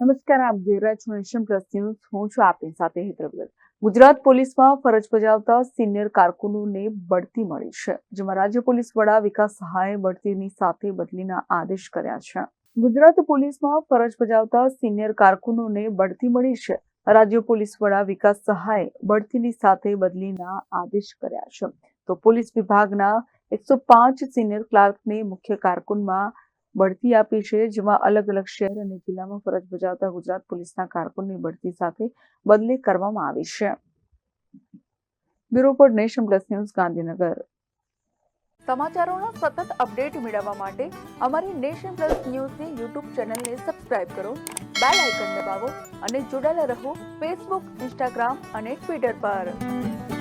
નમસ્કાર, આપ જોઈ રહ્યા છો નેશન પ્લસ ન્યૂઝ. હું છું આપની સાથે હેતરવ્રત ગુજરાત પોલીસમાં ફરજ બજાવતા સિનિયર કારકુનોને બઢતી મળી છે, જેમાં રાજ્ય પોલીસ વડા વિકાસ સહાયે બઢતીની સાથે બદલીના આદેશ કર્યા છે. ગુજરાત પોલીસમાં ફરજ બજાવતા સિનિયર કારકુનોને બઢતી મળી છે. રાજ્ય પોલીસ વડા વિકાસ સહાય બઢતીની સાથે બદલીના આદેશ કર્યા છે. તો પોલીસ વિભાગના એકસો પાંચ સિનિયર ક્લાર્કને મુખ્ય કારકુનમાં બઢતી આપી છે, જેમાં અલગ અલગ શહેર અને જિલ્લામાં ફરજ બજાવતા ગુજરાત પોલીસના કારકુનની બઢતી સાથે બદલી કરવામાં આવી છે. બ્યુરો પર નેશન પ્લસ ન્યૂઝ, ગાંધીનગર. સમાચારોનો સતત અપડેટ મેળવવા માટે અમારી નેશન પ્લસ ન્યૂઝની યુટ્યુબ ચેનલને સબસ્ક્રાઇબ કરો, બેલ આઇકન દબાવો અને જોડાયેલા રહો ફેસબુક, ઇન્સ્ટાગ્રામ અને ટ્વિટર પર.